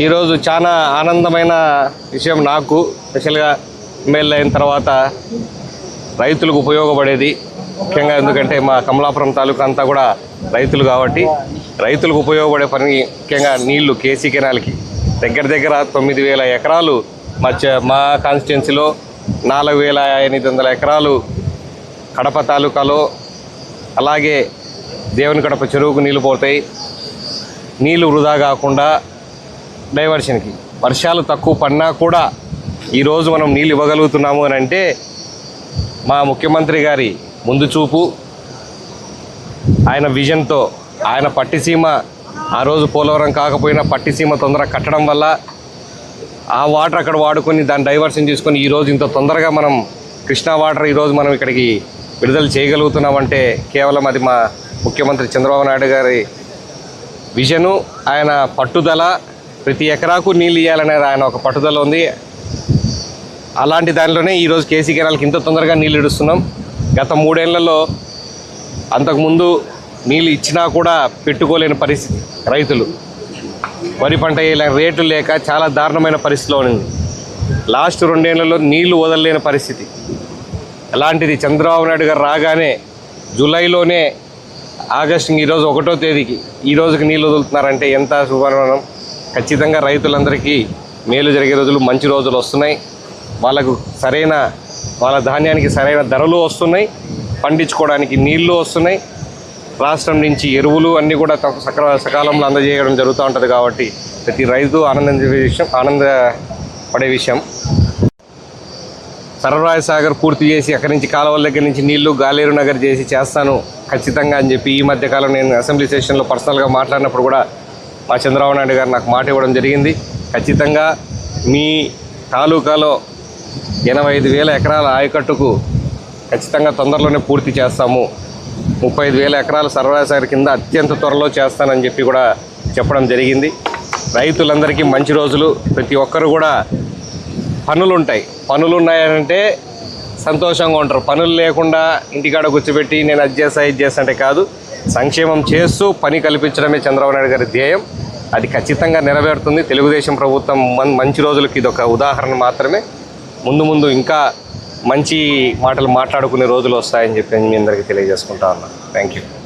ఈరోజు చాలా ఆనందమైన విషయం నాకు స్పెషల్గా ఎమ్మెల్యే అయిన తర్వాత రైతులకు ఉపయోగపడేది. ముఖ్యంగా ఎందుకంటే మా కమలాపురం తాలూకా అంతా కూడా రైతులు కాబట్టి రైతులకు ఉపయోగపడే పని ముఖ్యంగా నీళ్ళు కేసీ కెనాల్కి. దగ్గర దగ్గర తొమ్మిది వేల ఎకరాలు మా చ- మా కాన్స్టిట్యున్సీలో నాలుగు వేల ఎనిమిది వందల ఎకరాలు కడప తాలూకాలో అలాగే దేవుని కడప చెరువుకు నీళ్ళు పోతాయి. నీళ్ళు వృధా కాకుండా డైవర్షన్కి. వర్షాలు తక్కువ పడినా కూడా ఈరోజు మనం నీళ్ళు ఇవ్వగలుగుతున్నాము అని అంటే మా ముఖ్యమంత్రి గారి ముందు చూపు ఆయన విజన్తో ఆయన పట్టిసీమ ఆ రోజు పోలవరం కాకపోయినా పట్టిసీమ తొందర కట్టడం వల్ల ఆ వాటర్ అక్కడ వాడుకొని దాన్ని డైవర్షన్ చేసుకొని ఈరోజు ఇంత తొందరగా మనం కృష్ణా వాటర్ ఈరోజు మనం ఇక్కడికి విడుదల చేయగలుగుతున్నామంటే కేవలం అది మా ముఖ్యమంత్రి చంద్రబాబు నాయుడు గారి విజను ఆయన పట్టుదల ప్రతి ఎకరాకు నీళ్ళు ఇవ్వాలనేది ఆయన ఒక పట్టుదల ఉంది. అలాంటి దానిలోనే ఈరోజు కేసీ కెనాల్కి ఇంత తొందరగా నీళ్ళు ఇడుస్తున్నాం. గత మూడేళ్ళలో అంతకుముందు నీళ్ళు ఇచ్చినా కూడా పెట్టుకోలేని పరిస్థితి రైతులు. వరి పంట వేయలేని రేటు లేక చాలా దారుణమైన పరిస్థితిలో ఉంది లాస్ట్ రెండేళ్ళలో నీళ్ళు వదలలేని పరిస్థితి. అలాంటిది చంద్రబాబు నాయుడు గారు రాగానే జూలైలోనే ఆగస్టు ఈరోజు ఒకటో తేదీకి ఈ రోజుకి నీళ్ళు వదులుతున్నారంటే ఎంత శుభనం ఖచ్చితంగా రైతులందరికీ మేలు జరిగే రోజులు మంచి రోజులు వస్తున్నాయి. వాళ్ళకు సరైన వాళ్ళ ధాన్యానికి సరైన ధరలు వస్తున్నాయి. పండించుకోవడానికి నీళ్ళు వస్తున్నాయి. రాష్ట్రం నుంచి ఎరువులు అన్నీ కూడా సక సక్ర సకాలంలో అందజేయడం జరుగుతూ ఉంటుంది కాబట్టి ప్రతి రైతు ఆనందించే విషయం ఆనందపడే విషయం. సరఫరాయ సాగర్ పూర్తి చేసి అక్కడి నుంచి కాలువల దగ్గర నుంచి నీళ్ళు గాలేరు నగర్ చేసి చేస్తాను ఖచ్చితంగా అని చెప్పి ఈ మధ్యకాలం నేను అసెంబ్లీ సెషన్లో పర్సనల్గా మాట్లాడినప్పుడు కూడా మా చంద్రబాబు నాయుడు గారు నాకు మాట ఇవ్వడం జరిగింది. ఖచ్చితంగా మీ తాలూకాలో ఎనభై ఐదు వేల ఎకరాల ఆయకట్టుకు ఖచ్చితంగా తొందరలోనే పూర్తి చేస్తాము. ముప్పై ఐదు వేల ఎకరాల సరఫరా కింద అత్యంత త్వరలో చేస్తానని చెప్పి కూడా చెప్పడం జరిగింది. రైతులందరికీ మంచి రోజులు. ప్రతి ఒక్కరు కూడా పనులు ఉంటాయి పనులు ఉన్నాయంటే సంతోషంగా ఉంటారు. పనులు లేకుండా ఇంటికాడ కూర్చోబెట్టి నేను అది చేస్తా ఇది చేస్తా అంటే కాదు. సంక్షేమం చేస్తూ పని కల్పించడమే చంద్రబాబు నాయుడు గారి ధ్యేయం. అది ఖచ్చితంగా నెరవేరుతుంది. తెలుగుదేశం ప్రభుత్వం మన్ మంచి రోజులకి ఇది ఒక ఉదాహరణ మాత్రమే. ముందు ముందు ఇంకా మంచి మాటలు మాట్లాడుకునే రోజులు వస్తాయని చెప్పి మీ అందరికీ తెలియజేసుకుంటా ఉన్నాను థ్యాంక్ యూ